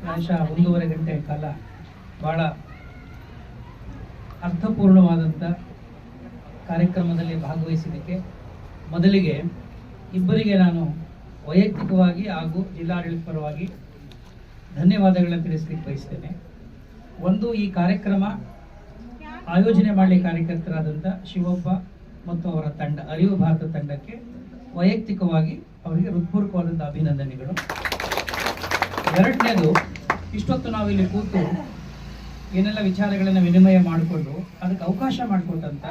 ಪ್ರಾಯಶಃ ಒಂದೂವರೆ ಗಂಟೆ ಕಾಲ ಬಹಳ ಅರ್ಥಪೂರ್ಣವಾದಂಥ ಕಾರ್ಯಕ್ರಮದಲ್ಲಿ ಭಾಗವಹಿಸಿದ್ದಕ್ಕೆ ಮೊದಲಿಗೆ ಇಬ್ಬರಿಗೆ ನಾನು ವೈಯಕ್ತಿಕವಾಗಿ ಹಾಗೂ ಜಿಲ್ಲಾಡಳಿತ ಪರವಾಗಿ ಧನ್ಯವಾದಗಳನ್ನು ತಿಳಿಸ್ಲಿಕ್ಕೆ ಬಯಸ್ತೇನೆ. ಒಂದು, ಈ ಕಾರ್ಯಕ್ರಮ ಆಯೋಜನೆ ಮಾಡಲಿ ಕಾರ್ಯಕರ್ತರಾದಂಥ ಶಿವಪ್ಪ ಮತ್ತು ಅವರ ತಂಡ, ಅರಿವು ಭಾರತ ತಂಡಕ್ಕೆ ವೈಯಕ್ತಿಕವಾಗಿ ಅವರಿಗೆ ಹೃತ್ಪೂರ್ವಕವಾದಂಥ ಅಭಿನಂದನೆಗಳು. ಎರಡನೇದು, ಇಷ್ಟೊತ್ತು ನಾವು ಇಲ್ಲಿ ಕೂತು ಏನೆಲ್ಲ ವಿಚಾರಗಳನ್ನು ವಿನಿಮಯ ಮಾಡಿಕೊಂಡು ಅದಕ್ಕೆ ಅವಕಾಶ ಮಾಡಿಕೊಟ್ಟಂತ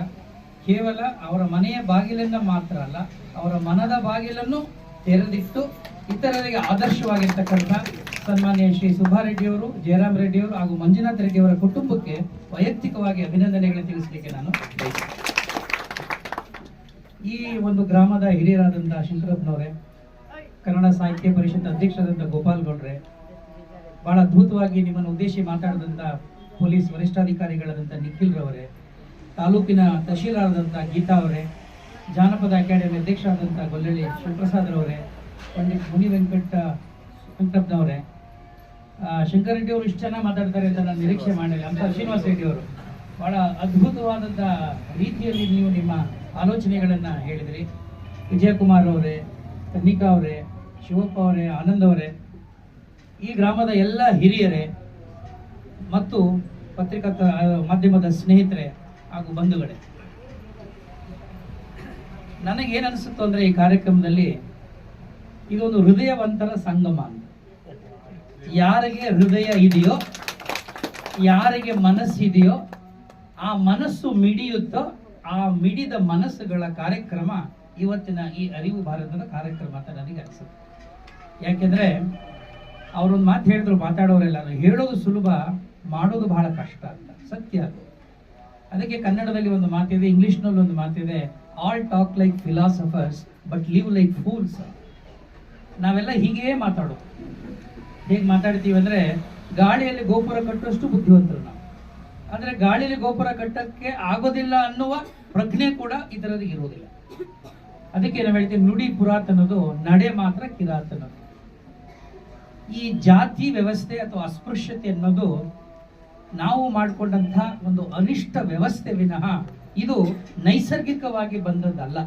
ಕೇವಲ ಅವರ ಮನೆಯ ಬಾಗಿಲಿಂದ ಮಾತ್ರ ಅಲ್ಲ, ಅವರ ಮನದ ಬಾಗಿಲನ್ನು ತೆರೆದಿಟ್ಟು ಇತರರಿಗೆ ಆದರ್ಶವಾಗಿರ್ತಕ್ಕಂಥ ಸನ್ಮಾನ್ಯ ಶ್ರೀ ಸುಬ್ಬಾರೆಡ್ಡಿಯವರು ಜಯರಾಮ್ ರೆಡ್ಡಿಯವರು ಹಾಗೂ ಮಂಜುನಾಥ್ ರೆಡ್ಡಿಯವರ ಕುಟುಂಬಕ್ಕೆ ವೈಯಕ್ತಿಕವಾಗಿ ಅಭಿನಂದನೆಗಳನ್ನು ತಿಳಿಸಲಿಕ್ಕೆ ನಾನು ಈ ಒಂದು ಗ್ರಾಮದ ಹಿರಿಯರಾದಂಥ ಶಂಕರಪ್ಪನವರೇ ಕನ್ನಡ ಸಾಹಿತ್ಯ ಪರಿಷತ್ ಅಧ್ಯಕ್ಷರಾದಂಥ ಗೋಪಾಲ್ ಗೌಡ್ರೆ, ಬಹಳ ಅದ್ಭುತವಾಗಿ ನಿಮ್ಮನ್ನು ಉದ್ದೇಶಿ ಮಾತಾಡಿದಂಥ ಪೊಲೀಸ್ ವರಿಷ್ಠಾಧಿಕಾರಿಗಳಾದಂಥ ನಿಖಿಲ್ ರವರೇ, ತಾಲೂಕಿನ ತಹಶೀಲಾರದಂಥ ಗೀತಾ ಅವರೇ, ಜಾನಪದ ಅಕಾಡೆಮಿ ಅಧ್ಯಕ್ಷರಾದಂಥ ಗೊಲ್ಲಳ್ಳಿ ಶಿವಪ್ರಸಾದ್ ರವರೇ, ಪಂಡಿತ್ ಮುನಿ ವೆಂಕಟ ವೆಂಕಟಪ್ಪನವರೇ ಶಂಕರ್ ರೆಡ್ಡಿ ಅವರು ಇಷ್ಟು ಚೆನ್ನಾಗಿ ಮಾತಾಡ್ತಾರೆ ಅಂತ ನಾನು ನಿರೀಕ್ಷೆ ಮಾಡಿಲ್ಲ ಅಂತ ಶ್ರೀನಿವಾಸ ರೆಡ್ಡಿ ಅವರು. ಬಹಳ ಅದ್ಭುತವಾದಂಥ ರೀತಿಯಲ್ಲಿ ನೀವು ನಿಮ್ಮ ಆಲೋಚನೆಗಳನ್ನು ಹೇಳಿದಿರಿ. ವಿಜಯಕುಮಾರ್ ಅವರೇ ಕನ್ನಿಕಾ ಅವರೇ ಶಿವಪ್ಪ ಅವರೇ, ಆನಂದ್ ಅವರೇ, ಈ ಗ್ರಾಮದ ಎಲ್ಲ ಹಿರಿಯರೇ ಮತ್ತು ಪತ್ರಿಕಾ ಮಾಧ್ಯಮದ ಸ್ನೇಹಿತರೆ ಹಾಗೂ ಬಂಧುಗಳೇ. ನನಗೇನು ಅನಿಸುತ್ತೋ ಅಂದರೆ ಈ ಕಾರ್ಯಕ್ರಮದಲ್ಲಿ ಇದೊಂದು ಹೃದಯವಂತರ ಸಂಗಮ ಯಾರಿಗೆ ಹೃದಯ ಇದೆಯೋ, ಯಾರಿಗೆ ಮನಸ್ಸಿದೆಯೋ ಆ ಮನಸ್ಸು ಮಿಡಿಯುತ್ತೋ, ಆ ಮಿಡಿದ ಮನಸ್ಸುಗಳ ಕಾರ್ಯಕ್ರಮ ಇವತ್ತಿನ ಈ ಅರಿವು ಭಾರತದ ಕಾರ್ಯಕ್ರಮ ಅಂತ ನನಗೆ ಅನಿಸುತ್ತೆ. ಯಾಕೆಂದ್ರೆ ಅವರೊಂದು ಮಾತು ಹೇಳಿದ್ರು ಮಾತಾಡೋರೆಲ್ಲ ಹೇಳೋದು ಸುಲಭ, ಮಾಡೋದು ಬಹಳ ಕಷ್ಟ ಅಂತ, ಸತ್ಯ ಅದು. ಅದಕ್ಕೆ ಕನ್ನಡದಲ್ಲಿ ಒಂದು ಮಾತಿದೆ, ಇಂಗ್ಲಿಷ್ನಲ್ಲಿ ಒಂದು ಮಾತಿದೆ all talk like philosophers but live like fools ನಾವೆಲ್ಲ ಹೀಗೇ ಮಾತಾಡೋದು. ಹೇಗೆ ಮಾತಾಡ್ತೀವಿ ಅಂದ್ರೆ, ಗಾಳಿಯಲ್ಲಿ ಗೋಪುರ ಕಟ್ಟುವಷ್ಟು ಬುದ್ಧಿವಂತರು ನಾವು. ಅಂದ್ರೆ ಗಾಳಿಯಲ್ಲಿ ಗೋಪುರ ಕಟ್ಟಕ್ಕೆ ಆಗೋದಿಲ್ಲ ಅನ್ನುವ ಪ್ರಜ್ಞೆ ಕೂಡ ಇದರಲ್ಲಿ ಇರುವುದಿಲ್ಲ ಅದಕ್ಕೆ ನಾವು ಹೇಳ್ತೀವಿ ನುಡಿ ಪುರಾತನದು, ನಡೆ ಮಾತ್ರ ಕಿರಾತನದು. ಈ ಜಾತಿ ವ್ಯವಸ್ಥೆ ಅಥವಾ ಅಸ್ಪೃಶ್ಯತೆ ಅನ್ನೋದು ನಾವು ಮಾಡಿಕೊಂಡಂತಹ ಒಂದು ಅನಿಷ್ಟ ವ್ಯವಸ್ಥೆ ವಿನಃ ಇದು ನೈಸರ್ಗಿಕವಾಗಿ ಬಂದದ್ದಲ್ಲ.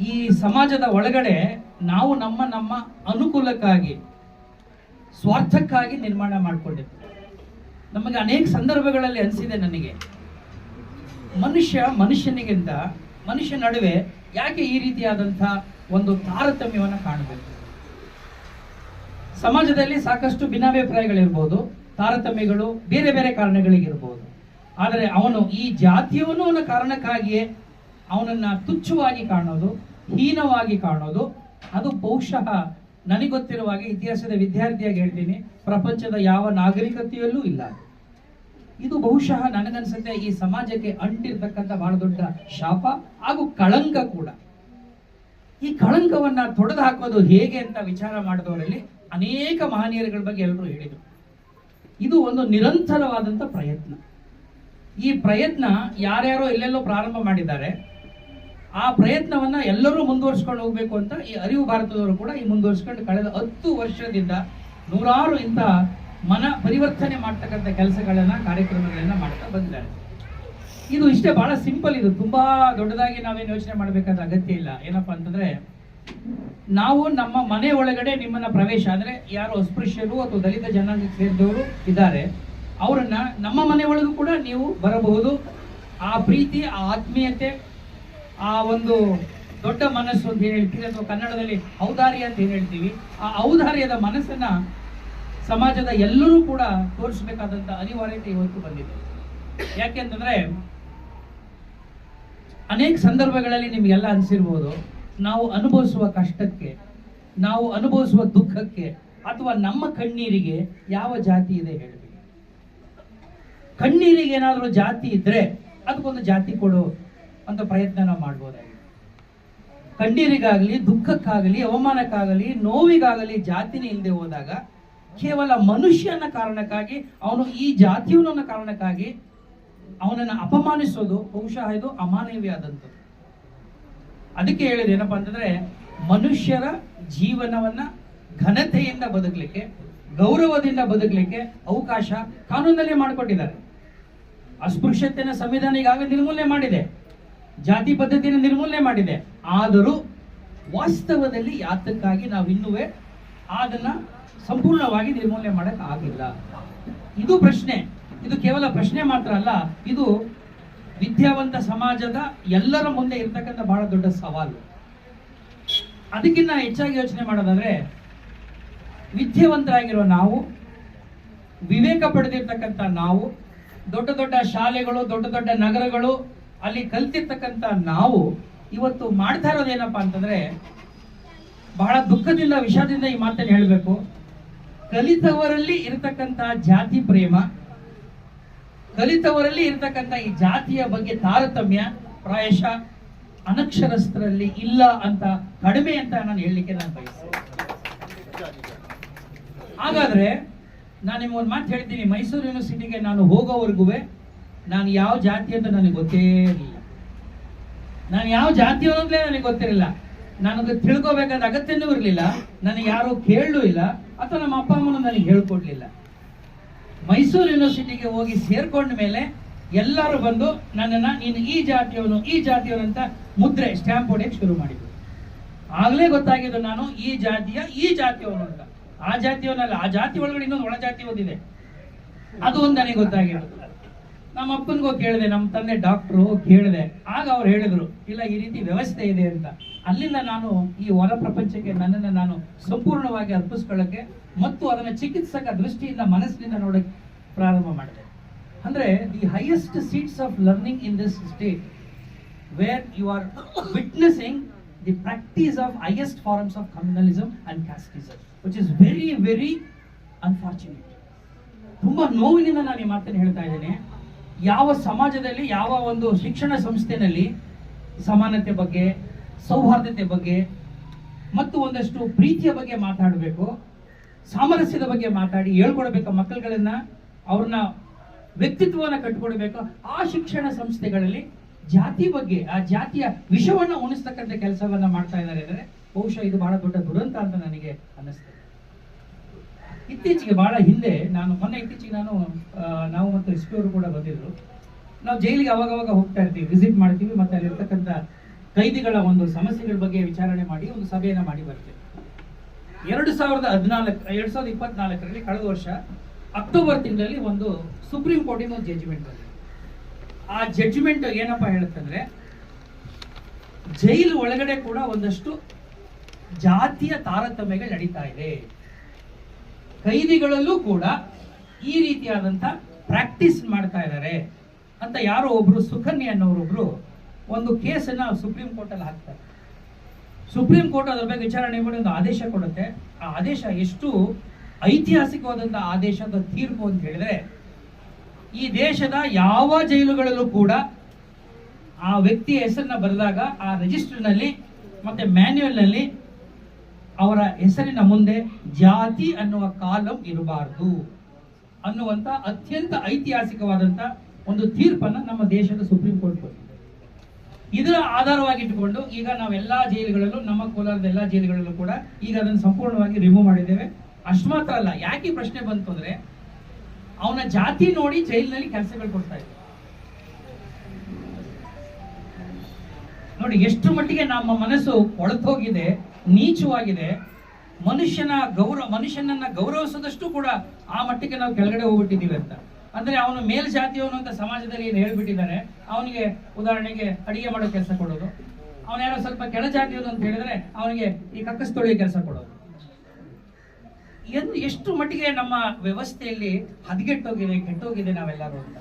ಈ ಸಮಾಜದ ಒಳಗಡೆ ನಾವು ನಮ್ಮ ನಮ್ಮ ಅನುಕೂಲಕ್ಕಾಗಿ, ಸ್ವಾರ್ಥಕ್ಕಾಗಿ ನಿರ್ಮಾಣ ಮಾಡಿಕೊಂಡಿದ್ದು ನಮಗೆ ಅನೇಕ ಸಂದರ್ಭಗಳಲ್ಲಿ ಅನಿಸಿದೆ ನನಗೆ. ಮನುಷ್ಯ ಮನುಷ್ಯನಿಗಿಂತ ಮನುಷ್ಯ ನಡುವೆ ಯಾಕೆ ಈ ರೀತಿಯಾದಂಥ ಒಂದು ತಾರತಮ್ಯವನ್ನು ಕಾಣಬೇಕು? ಸಮಾಜದಲ್ಲಿ ಸಾಕಷ್ಟು ಭಿನ್ನಾಭಿಪ್ರಾಯಗಳಿರ್ಬೋದು, ತಾರತಮ್ಯಗಳು ಬೇರೆ ಬೇರೆ ಕಾರಣಗಳಿಗಿರ್ಬೋದು. ಆದರೆ ಅವನು ಈ ಜಾತಿಯವನು ಅನ್ನೋ ಕಾರಣಕ್ಕಾಗಿಯೇ ಅವನನ್ನ ತುಚ್ಛವಾಗಿ ಕಾಣೋದು, ಹೀನವಾಗಿ ಕಾಣೋದು, ಅದು ಬಹುಶಃ ನನಗೆ ಗೊತ್ತಿರುವ ಹಾಗೆ ಇತಿಹಾಸದ ವಿದ್ಯಾರ್ಥಿಯಾಗಿ ಹೇಳ್ತೀನಿ, ಪ್ರಪಂಚದ ಯಾವ ನಾಗರಿಕತೆಯಲ್ಲೂ ಇಲ್ಲ. ಇದು ಬಹುಶಃ ನನಗನ್ಸುತ್ತೆ ಈ ಸಮಾಜಕ್ಕೆ ಅಂಟಿರ್ತಕ್ಕಂಥ ಬಹಳ ದೊಡ್ಡ ಶಾಪ ಹಾಗೂ ಕಳಂಕ ಕೂಡ. ಈ ಕಳಂಕವನ್ನ ತೊಡೆದು ಹಾಕೋದು ಹೇಗೆ ಅಂತ ವಿಚಾರ ಮಾಡಿದವರಲ್ಲಿ ಅನೇಕ ಮಹನೀಯರುಗಳ ಬಗ್ಗೆ ಎಲ್ಲರೂ ಹೇಳಿದರು. ಇದು ಒಂದು ನಿರಂತರವಾದಂಥ ಪ್ರಯತ್ನ. ಈ ಪ್ರಯತ್ನ ಯಾರ್ಯಾರೋ ಎಲ್ಲೆಲ್ಲೋ ಪ್ರಾರಂಭ ಮಾಡಿದ್ದಾರೆ. ಆ ಪ್ರಯತ್ನವನ್ನು ಎಲ್ಲರೂ ಮುಂದುವರಿಸ್ಕೊಂಡು ಹೋಗಬೇಕು ಅಂತ ಈ ಅರಿವು ಭಾರತದವರು ಕೂಡ ಈ ಮುಂದುವರಿಸ್ಕೊಂಡು ಕಳೆದ ಹತ್ತು ವರ್ಷದಿಂದ ನೂರಾರು ಇಂಥ ಮನ ಪರಿವರ್ತನೆ ಮಾಡ್ತಕ್ಕಂಥ ಕೆಲಸಗಳನ್ನು, ಕಾರ್ಯಕ್ರಮಗಳನ್ನು ಮಾಡ್ತಾ ಬಂದಿದ್ದಾರೆ. ಇದು ಇಷ್ಟೇ ಬಹಳ ಸಿಂಪಲ್ ಇದು. ತುಂಬ ದೊಡ್ಡದಾಗಿ ನಾವೇನು ಯೋಚನೆ ಮಾಡಬೇಕಾದ ಅಗತ್ಯ ಇಲ್ಲ. ಏನಪ್ಪಾ ಅಂತಂದ್ರೆ ನಾವು ನಮ್ಮ ಮನೆ ಒಳಗಡೆ ನಿಮ್ಮನ್ನ ಪ್ರವೇಶ, ಅಂದ್ರೆ ಯಾರು ಅಸ್ಪೃಶ್ಯರು ಅಥವಾ ದಲಿತ ಜನಾಂಗಕ್ಕೆ ಸೇರಿದವರು ಇದ್ದಾರೆ, ಅವರನ್ನ ನಮ್ಮ ಮನೆ ಒಳಗೂ ಕೂಡ ನೀವು ಬರಬಹುದು. ಆ ಪ್ರೀತಿ, ಆ ಆತ್ಮೀಯತೆ, ಆ ಒಂದು ದೊಡ್ಡ ಮನಸ್ಸು ಅಂತ ಹೇಳ್ತೀವಿ ಅಥವಾ ಕನ್ನಡದಲ್ಲಿ ಔದಾರ್ಯ ಅಂತ ಹೇಳ್ತೀವಿ, ಆ ಔದಾರ್ಯದ ಮನಸ್ಸನ್ನ ಸಮಾಜದ ಎಲ್ಲರೂ ಕೂಡ ತೋರಿಸಬೇಕಾದಂತ ಅನಿವಾರ್ಯತೆ ಇವತ್ತು ಬಂದಿದೆ. ಯಾಕೆಂತಂದ್ರೆ ಅನೇಕ ಸಂದರ್ಭಗಳಲ್ಲಿ ನಿಮಗೆಲ್ಲ ಅನಿಸಿರ್ಬೋದು ನಾವು ಅನುಭವಿಸುವ ಕಷ್ಟಕ್ಕೆ, ನಾವು ಅನುಭವಿಸುವ ದುಃಖಕ್ಕೆ ಅಥವಾ ನಮ್ಮ ಕಣ್ಣೀರಿಗೆ ಯಾವ ಜಾತಿ ಇದೆ ಹೇಳಬೇಕು ಕಣ್ಣೀರಿಗೆ ಏನಾದರೂ ಜಾತಿ ಇದ್ರೆ ಅದಕ್ಕೊಂದು ಜಾತಿ ಕೊಡು ಅಂತ ಪ್ರಯತ್ನ ನಾವು ಮಾಡ್ಬೋದಾಗಿದೆ. ಕಣ್ಣೀರಿಗಾಗಲಿ, ದುಃಖಕ್ಕಾಗಲಿ, ಅವಮಾನಕ್ಕಾಗಲಿ, ನೋವಿಗಾಗಲಿ, ಜಾತಿನ ಹಿಂದೆ ಹೋದಾಗ ಕೇವಲ ಮನುಷ್ಯನ ಕಾರಣಕ್ಕಾಗಿ, ಅವನು ಈ ಜಾತಿಯವನ ಕಾರಣಕ್ಕಾಗಿ ಅವನನ್ನು ಅಪಮಾನಿಸೋದು ಬಹುಶಃ ಇದು ಅಮಾನವೀಯವಾದಂಥದ್ದು ಅದಕ್ಕೆ ಹೇಳಿದ ಏನಪ್ಪ ಅಂತಂದ್ರೆ, ಮನುಷ್ಯರ ಜೀವನವನ್ನ ಘನತೆಯಿಂದ ಬದುಕಲಿಕ್ಕೆ, ಗೌರವದಿಂದ ಬದುಕಲಿಕ್ಕೆ ಅವಕಾಶ ಕಾನೂನಲ್ಲಿ ಮಾಡಿಕೊಟ್ಟಿದ್ದಾರೆ ಅಸ್ಪೃಶ್ಯತೆಯನ್ನು ಸಂವಿಧಾನ ಈಗಾಗಲೇ ನಿರ್ಮೂಲನೆ ಮಾಡಿದೆ. ಜಾತಿ ಪದ್ಧತಿಯನ್ನು ನಿರ್ಮೂಲನೆ ಮಾಡಿದೆ. ಆದರೂ ವಾಸ್ತವದಲ್ಲಿ ಯಾತಕ್ಕಾಗಿ ನಾವು ಇನ್ನೂ ಅದನ್ನ ಸಂಪೂರ್ಣವಾಗಿ ನಿರ್ಮೂಲನೆ ಮಾಡಕ್ ಆಗಿಲ್ಲ. ಇದು ಪ್ರಶ್ನೆ. ಇದು ಕೇವಲ ಪ್ರಶ್ನೆ ಮಾತ್ರ ಅಲ್ಲ, ಇದು ವಿದ್ಯಾವಂತ ಸಮಾಜದ ಎಲ್ಲರ ಮುಂದೆ ಇರ್ತಕ್ಕಂಥ ಬಹಳ ದೊಡ್ಡ ಸವಾಲು. ಅದಕ್ಕಿಂತ ಹೆಚ್ಚಾಗಿ ಯೋಚನೆ ಮಾಡೋದಾದ್ರೆ ವಿದ್ಯಾವಂತರಾಗಿರುವ ನಾವು, ವಿವೇಕ ಪಡೆದಿರ್ತಕ್ಕಂಥ ನಾವು, ದೊಡ್ಡ ದೊಡ್ಡ ಶಾಲೆಗಳು, ದೊಡ್ಡ ದೊಡ್ಡ ನಗರಗಳು, ಅಲ್ಲಿ ಕಲ್ತಿರ್ತಕ್ಕಂಥ ನಾವು ಇವತ್ತು ಮಾಡ್ತಾ ಇರೋದೇನಪ್ಪ ಅಂತಂದ್ರೆ, ಬಹಳ ದುಃಖದಿಂದ, ವಿಷಾದದಿಂದ ಈ ಮಾತನ್ನು ಹೇಳಬೇಕು. ಕಲಿತವರಲ್ಲಿ ಇರತಕ್ಕಂಥ ಜಾತಿ ಪ್ರೇಮ ಕಲಿತವರಲ್ಲಿ ಇರತಕ್ಕಂಥ ಈ ಜಾತಿಯ ಬಗ್ಗೆ ತಾರತಮ್ಯ, ಪ್ರಾಯಶಃ, ಅನಕ್ಷರಸ್ಥರಲ್ಲಿ ಇಲ್ಲ ಅಂತ ಕಡಿಮೆ ಅಂತ ನಾನು ಹೇಳಲಿಕ್ಕೆ ನಾನು ಬಯಸ್ತೇನೆ ಹಾಗಾದ್ರೆ ನಾನು ನಿಮ್ಗೆ ಒಂದು ಮಾತು ಹೇಳ್ತೀನಿ. ಮೈಸೂರು ಯೂನಿವರ್ಸಿಟಿಗೆ ನಾನು ಹೋಗೋವರೆಗೂ ನಾನು ಯಾವ ಜಾತಿ ಅಂತ ನನಗೆ ಗೊತ್ತೇ ಇರಲಿಲ್ಲ ನಾನು ಯಾವ ಜಾತಿ ಅನ್ನೋದ್ಲೇ ನನಗೆ ಗೊತ್ತಿರಲಿಲ್ಲ. ನನಗೆ ತಿಳ್ಕೊಬೇಕಾದ ಅಗತ್ಯನೂ ಇರಲಿಲ್ಲ. ನನಗೆ ಯಾರು ಕೇಳಲೂ ಇಲ್ಲ. ಅಥವಾ ನಮ್ಮ ಅಪ್ಪ ಅಮ್ಮನೂ ನನಗೆ ಹೇಳ್ಕೊಡ್ಲಿಲ್ಲ. ಮೈಸೂರು ಯೂನಿವರ್ಸಿಟಿಗೆ ಹೋಗಿ ಸೇರ್ಕೊಂಡ ಮೇಲೆ ಎಲ್ಲರೂ ಬಂದು ನನ್ನನ್ನು ನೀನು ಈ ಜಾತಿಯವನು ಈ ಜಾತಿಯವನು ಅಂತ ಮುದ್ರೆ ಸ್ಟ್ಯಾಂಪ್ ಹೊಡೆಯಕ್ಕೆ ಶುರು ಮಾಡಿದ್ರು. ಆಗ್ಲೇ ಗೊತ್ತಾಗಿದ್ದು ನಾನು ಈ ಜಾತಿಯ, ಈ ಜಾತಿಯವನು ಅಂತ. ಆ ಜಾತಿಯವನಲ್ಲ, ಆ ಜಾತಿ ಒಳಗಡೆ ಇನ್ನೊಂದು ಒಳ ಜಾತಿ ಒಂದಿದೆ. ಅದು ಒಂದು ನನಗೆ ಗೊತ್ತಾಗಿರೋದು. ನಮ್ಮ ಅಪ್ಪನಿಗೂ ಕೇಳಿದೆ, ನಮ್ಮ ತಂದೆ ಡಾಕ್ಟ್ರು ಕೇಳಿದೆ. ಆಗ ಅವ್ರು ಹೇಳಿದ್ರು, ಇಲ್ಲ, ಈ ರೀತಿ ವ್ಯವಸ್ಥೆ ಇದೆ ಅಂತ. ಅಲ್ಲಿಂದ ನಾನು ಈ ಹೊರ ಪ್ರಪಂಚಕ್ಕೆ ನನ್ನನ್ನು ನಾನು ಸಂಪೂರ್ಣವಾಗಿ ಅರ್ಪಿಸ್ಕೊಳ್ಳೋಕ್ಕೆ ಮತ್ತು ಅದನ್ನು ಚಿಕಿತ್ಸಕ ದೃಷ್ಟಿಯಿಂದ, ಮನಸ್ಸಿನಿಂದ ನೋಡಕ್ಕೆ ಪ್ರಾರಂಭ ಮಾಡಿದೆ. ಅಂದರೆ the highest seats of learning in this state where you are witnessing the practice of highest forms of communalism and casteism which is very very unfortunate ತುಂಬ ನೋವಿನಿಂದ ನಾನು ಈ ಮಾತನ್ನು ಹೇಳ್ತಾ ಇದ್ದೇನೆ. ಯಾವ ಸಮಾಜದಲ್ಲಿ, ಯಾವ ಒಂದು ಶಿಕ್ಷಣ ಸಂಸ್ಥೆನಲ್ಲಿ ಸಮಾನತೆ ಬಗ್ಗೆ, ಸೌಹಾರ್ದತೆ ಬಗ್ಗೆ ಮತ್ತು ಒಂದಷ್ಟು ಪ್ರೀತಿಯ ಬಗ್ಗೆ ಮಾತಾಡಬೇಕು, ಸಾಮರಸ್ಯದ ಬಗ್ಗೆ ಮಾತಾಡಿ, ಹೇಳ್ಕೊಡ್ಬೇಕು ಮಕ್ಕಳುಗಳನ್ನು, ಅವ್ರನ್ನ ವ್ಯಕ್ತಿತ್ವವನ್ನ ಕಟ್ಕೊಡ್ಬೇಕು. ಆ ಶಿಕ್ಷಣ ಸಂಸ್ಥೆಗಳಲ್ಲಿ ಜಾತಿ ಬಗ್ಗೆ, ಆ ಜಾತಿಯ ವಿಷವನ್ನು ಉಣಿಸ್ತಕ್ಕಂಥ ಕೆಲಸವನ್ನ ಮಾಡ್ತಾ ಇದ್ದಾರೆ. ಅಂದ್ರೆ ಬಹುಶಃ ಇದು ಬಹಳ ದೊಡ್ಡ ದುರಂತ ಅಂತ ನನಗೆ ಅನ್ನಿಸ್ತದೆ. ಇತ್ತೀಚೆಗೆ ಬಹಳ ಹಿಂದೆ ನಾನು, ಮೊನ್ನೆ ಇತ್ತೀಚೆಗೆ ನಾನು ನಾವು ಮತ್ತು ಎಸ್ ಪಿ ಅವರು ಕೂಡ ಬಂದಿದ್ರು ನಾವು ಜೈಲಿಗೆ ಅವಾಗವಾಗ ಅವಾಗ ಹೋಗ್ತಾ ಇರ್ತೀವಿ ವಿಸಿಟ್ ಮಾಡ್ತೀವಿ, ಮತ್ತೆ ಅಲ್ಲಿರ್ತಕ್ಕಂಥ ಕೈದಿಗಳ ಒಂದು ಸಮಸ್ಯೆಗಳ ಬಗ್ಗೆ ವಿಚಾರಣೆ ಮಾಡಿ, ಒಂದು ಸಭೆಯನ್ನು ಮಾಡಿ ಬರ್ತೀವಿ. ಎರಡು ಸಾವಿರದ ಹದಿನಾಲ್ಕು, ಎರಡು ಸಾವಿರದ ಇಪ್ಪತ್ನಾಲ್ಕರಲ್ಲಿ ಕಳೆದ ವರ್ಷ ಅಕ್ಟೋಬರ್ ತಿಂಗಳಲ್ಲಿ ಒಂದು ಸುಪ್ರೀಂ ಕೋರ್ಟಿನ ಒಂದು ಜಡ್ಜ್ಮೆಂಟ್ ಬಂದಿದೆ. ಆ ಜಡ್ಜ್ಮೆಂಟ್ ಏನಪ್ಪಾ ಹೇಳುತ್ತಂದ್ರೆ, ಜೈಲು ಒಳಗಡೆ ಕೂಡ ಒಂದಷ್ಟು ಜಾತಿಯ ತಾರತಮ್ಯಗಳು ನಡೀತಾ ಇದೆ. ಕೈದಿಗಳಲ್ಲೂ ಕೂಡ ಈ ರೀತಿಯಾದಂಥ ಪ್ರಾಕ್ಟೀಸ್ ಮಾಡ್ತಾ ಇದ್ದಾರೆ ಅಂತ ಯಾರೋ ಒಬ್ರು ಸುಕನ್ಯ ಅನ್ನೋರೊಬ್ರು ಒಂದು ಕೇಸನ್ನು ಸುಪ್ರೀಂ ಕೋರ್ಟಲ್ಲಿ ಹಾಕ್ತಾರೆ. ಸುಪ್ರೀಂ ಕೋರ್ಟ್ ಅದ್ರ ಬಗ್ಗೆ ವಿಚಾರಣೆ ಮಾಡಿ ಒಂದು ಆದೇಶ ಕೊಡುತ್ತೆ. ಆ ಆದೇಶ ಎಷ್ಟು ಐತಿಹಾಸಿಕವಾದಂಥ ಆದೇಶದ ತೀರ್ಪು ಅಂತ ಹೇಳಿದ್ರೆ, ಈ ದೇಶದ ಯಾವ ಜೈಲುಗಳಲ್ಲೂ ಕೂಡ ಆ ವ್ಯಕ್ತಿಯ ಹೆಸರನ್ನ ಬರೆದಾಗ ಆ ರಿಜಿಸ್ಟರ್ನಲ್ಲಿ ಮತ್ತೆ ಮ್ಯಾನ್ಯುಯಲ್ನಲ್ಲಿ ಅವರ ಹೆಸರಿನ ಮುಂದೆ ಜಾತಿ ಅನ್ನುವ ಕಾಲಂ ಇರಬಾರದು ಅನ್ನುವಂತ ಅತ್ಯಂತ ಐತಿಹಾಸಿಕವಾದಂತ ಒಂದು ತೀರ್ಪನ್ನ ನಮ್ಮ ದೇಶದ ಸುಪ್ರೀಂ ಕೋರ್ಟ್ ಕೊಟ್ಟಿದೆ. ಇದರ ಆಧಾರವಾಗಿಟ್ಟುಕೊಂಡು ಈಗ ನಾವೆಲ್ಲ ಜೈಲುಗಳಲ್ಲೂ, ನಮ್ಮ ಕೋಲಾರದ ಎಲ್ಲಾ ಜೈಲುಗಳಲ್ಲೂ ಕೂಡ ಈಗ ಅದನ್ನು ಸಂಪೂರ್ಣವಾಗಿ ರಿಮೂವ್ ಮಾಡಿದ್ದೇವೆ. ಅಷ್ಟು ಮಾತ್ರ ಅಲ್ಲ, ಯಾಕೆ ಪ್ರಶ್ನೆ ಬಂತು ಅಂದರೆ ಅವನ ಜಾತಿ ನೋಡಿ ಜೈಲಿನಲ್ಲಿ ಕೆಲಸಗಳು ಕೊಡ್ತಾ ಇದ್ದಾರೆ ನೋಡಿ, ಎಷ್ಟು ಮಟ್ಟಿಗೆ ನಮ್ಮ ಮನಸ್ಸು ಒಳತೋಗಿದೆ ನೀಚವಾಗಿದೆ. ಮನುಷ್ಯನ ಗೌರವ ಮನುಷ್ಯನನ್ನ ಗೌರವಿಸದಷ್ಟು ಕೂಡ ಆ ಮಟ್ಟಿಗೆ ನಾವು ಕೆಳಗಡೆ ಹೋಗ್ಬಿಟ್ಟಿದ್ದೀವಿ ಅಂತ. ಅಂದ್ರೆ ಅವನು ಮೇಲ್ಜಾತಿಯವನು ಅಂತ ಸಮಾಜದಲ್ಲಿ ಏನು ಹೇಳ್ಬಿಟ್ಟಿದ್ದಾರೆ, ಅವನಿಗೆ ಉದಾಹರಣೆಗೆ ಅಡಿಗೆ ಮಾಡೋ ಕೆಲಸ ಕೊಡೋದು. ಅವನ ಯಾರೋ ಸ್ವಲ್ಪ ಕೆಳ ಜಾತಿಯವನು ಅಂತ ಹೇಳಿದ್ರೆ ಅವನಿಗೆ ಈ ಕಕ್ಕಸ್ ತೊಳೆಯೋ ಕೆಲಸ ಕೊಡೋದು. ಎಂದು ಎಷ್ಟು ಮಟ್ಟಿಗೆ ನಮ್ಮ ವ್ಯವಸ್ಥೆಯಲ್ಲಿ ಹದಗೆಟ್ಟೋಗಿದೆ, ಕೆಟ್ಟೋಗಿದೆ ನಾವೆಲ್ಲರೂ ಅಂತ.